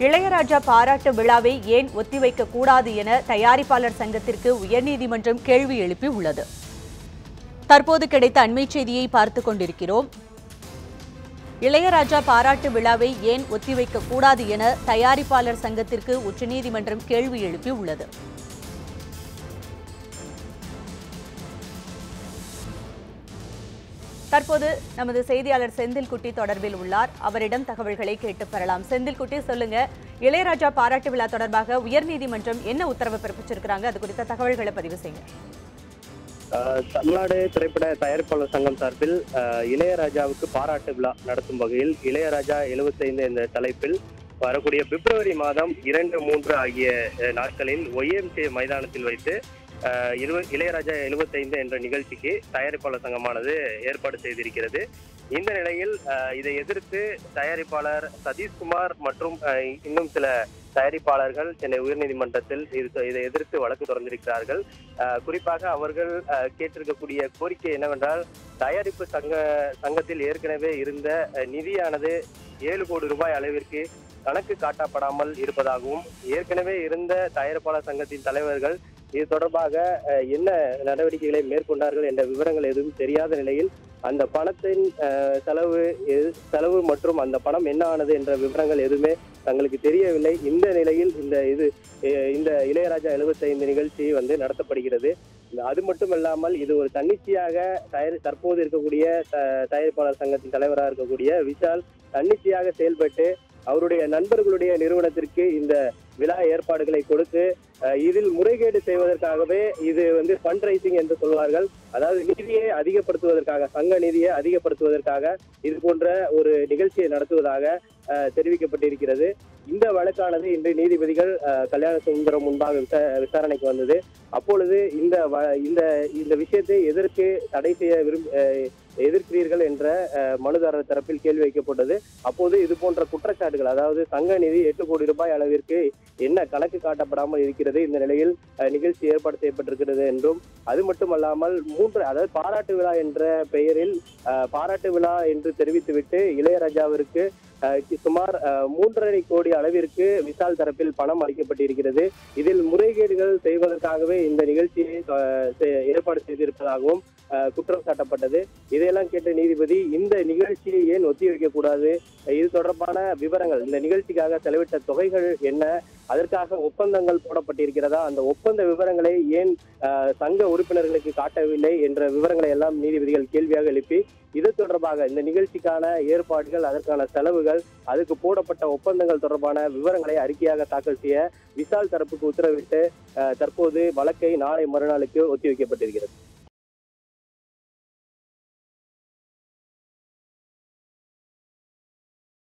இளையராஜா பாராட்டு விழாவை ஏன் ஒத்திவைக்க கூடாது என தயாரிப்பாளர் சங்கத்திற்கு உயர்நீதிமன்றம் கேள்வி எழுப்பி உள்ளது. தற்போது கிடைத்த அண்மைச் செய்தியை பார்த்துக் கொண்டிருக்கிறோம். இளையராஜா பாராட்டு விழாவை ஏன் ஒத்திவைக்க கூடாது என தயாரிப்பாளர் சங்கத்திற்கு உச்சநீதிமன்றம் கேள்வி எழுப்பி உள்ளது. தற்போது நமது செய்தியாளர் செந்தில்குட்டி தொடர்பில் உள்ளார். அவரிடம் தகவல்களை கேட்டு பெறலாம். செந்தில்குட்டி சொல்லுங்க. இளையராஜா பாராட்டு விழா தொடர்பாக உயர்நீதிமன்றம் என்ன உத்தரவு பிறப்பிச்சிருக்கிறாங்க? அது குறித்த தகவல்களை பதிவு செய்யுங்க. ஆஹ் தமிழ்நாடு திரைப்பட தயாரிப்பாளர் சங்கம் சார்பில் இளையராஜாவுக்கு பாராட்டு விழா நடத்தும் வகையில் இளையராஜா 75 என்ற தலைப்பில் வரக்கூடிய பிப்ரவரி மாதம் இரண்டு மூன்று ஆகிய நாட்களில் ஒய்எம்சி மைதானத்தில் வைத்து இளையராஜா 75 என்ற நிகழ்ச்சிக்கு தயாரிப்பாளர் சங்கமானது ஏற்பாடு செய்திருக்கிறது. இந்த நிலையில் இதை எதிர்த்து தயாரிப்பாளர் சதீஷ்குமார் மற்றும் இன்னும் சில தயாரிப்பாளர்கள் சென்னை உயர்நீதிமன்றத்தில் இது- இதை எதிர்த்து வழக்கு தொடர்ந்திருக்கிறார்கள். குறிப்பாக அவர்கள் கேட்டிருக்கக்கூடிய கோரிக்கை என்னவென்றால் தயாரிப்பு சங்க சங்கத்தில் ஏற்கனவே இருந்த நிதியானது ஏழு கோடி ரூபாய் அளவிற்கு கணக்கு காட்டப்படாமல் இருப்பதாகவும் ஏற்கனவே இருந்த தயாரிப்பாளர் சங்கத்தின் தலைவர்கள் இது தொடர்பாக என்ன நடவடிக்கைகளை மேற்கொண்டார்கள் என்ற விவரங்கள் எதுவும் தெரியாத நிலையில் அந்த பணத்தின் செலவு செலவு மற்றும் அந்த பணம் என்ன ஆனது என்ற விவரங்கள் எதுவுமே தங்களுக்கு தெரியவில்லை. இந்த நிலையில் இந்த இது இந்த இளையராஜா 75 நிகழ்ச்சி வந்து நடத்தப்படுகிறது. அது மட்டும் இல்லாமல் இது ஒரு தன்னிச்சையாக தயாரி தற்போது இருக்கக்கூடிய த- தயாரிப்பாளர் சங்கத்தின் தலைவராக இருக்கக்கூடிய விஷால் தன்னிச்சையாக செயல்பட்டு அவருடைய நண்பர்களுடைய நிறுவனத்திற்கு இந்த விழா ஏற்பாடுகளை கொடுத்து இதில் முறைகேடு செய்வதற்காகவே இது வந்து ஃபண்ட் ரைசிங் என்று சொல்வார்கள். அதாவது நிதியை அதிகப்படுத்துவதற்காக சங்க நிதியை அதிகப்படுத்துவதற்காக இது போன்ற ஒரு நிகழ்ச்சியை நடத்துவதாக தெரிவிக்கப்பட்டிருக்கிறது. இந்த வழக்கானது இன்று நீதிபதிகள் கல்யாண சுந்தரம் முன்பாக விசா- விசாரணைக்கு வந்தது. அப்பொழுது இந்த வ- இந்த இந்த விஷயத்தை எதற்கு தடை செய்ய விரும்ப எதிர்க்கிறீர்கள் என்ற மனுதாரர் தரப்பில் கேள்வி வைக்கப்பட்டது. அப்போது இது போன்ற குற்றச்சாட்டுகள் அதாவது சங்க நிதி எட்டு கோடி ரூபாய் அளவிற்கு என்ன கணக்கு காட்டப்படாமல் இருக்கிறது இந்த நிலையில் நிகழ்ச்சி ஏற்பாடு செய்யப்பட்டிருக்கிறது என்றும் அது மட்டுமல்லாமல் மூன்று அதாவது பாராட்டு விழா என்ற பெயரில் பாராட்டு விழா என்று தெரிவித்துவிட்டு இளையராஜாவிற்கு சுமார் மூன்றரை கோடி அளவிற்கு விசால் தரப்பில் பணம் அளிக்கப்பட்டிருக்கிறது. இதில் முறைகேடுகள் செய்வதற்காகவே இந்த நிகழ்ச்சியை ஏற்பாடு செய்திருப்பதாகவும் குற்றம் சாட்டப்பட்டது. இதையெல்லாம் கேட்ட நீதிபதி இந்த நிகழ்ச்சியை ஏன் ஒத்திவைக்க கூடாது? இது தொடர்பான விவரங்கள் இந்த நிகழ்ச்சிக்காக செலவிட்ட தொகைகள் என்ன? அதற்காக ஒப்பந்தங்கள் போடப்பட்டிருக்கிறதா? அந்த ஒப்பந்த விவரங்களை ஏன் சங்க உறுப்பினர்களுக்கு காட்டவில்லை என்ற விவரங்களை எல்லாம் நீதிபதிகள் கேள்வியாக எழுப்பி இது தொடர்பாக இந்த நிகழ்ச்சிக்கான ஏற்பாடுகள் அதற்கான செலவுகள் அதுக்கு போடப்பட்ட ஒப்பந்தங்கள் தொடர்பான விவரங்களை அறிக்கையாக தாக்கல் செய்ய விசால் தரப்புக்கு உத்தரவிட்டு தற்போது வழக்கை நாளை மறுநாளுக்கு ஒத்திவைக்கப்பட்டிருக்கிறது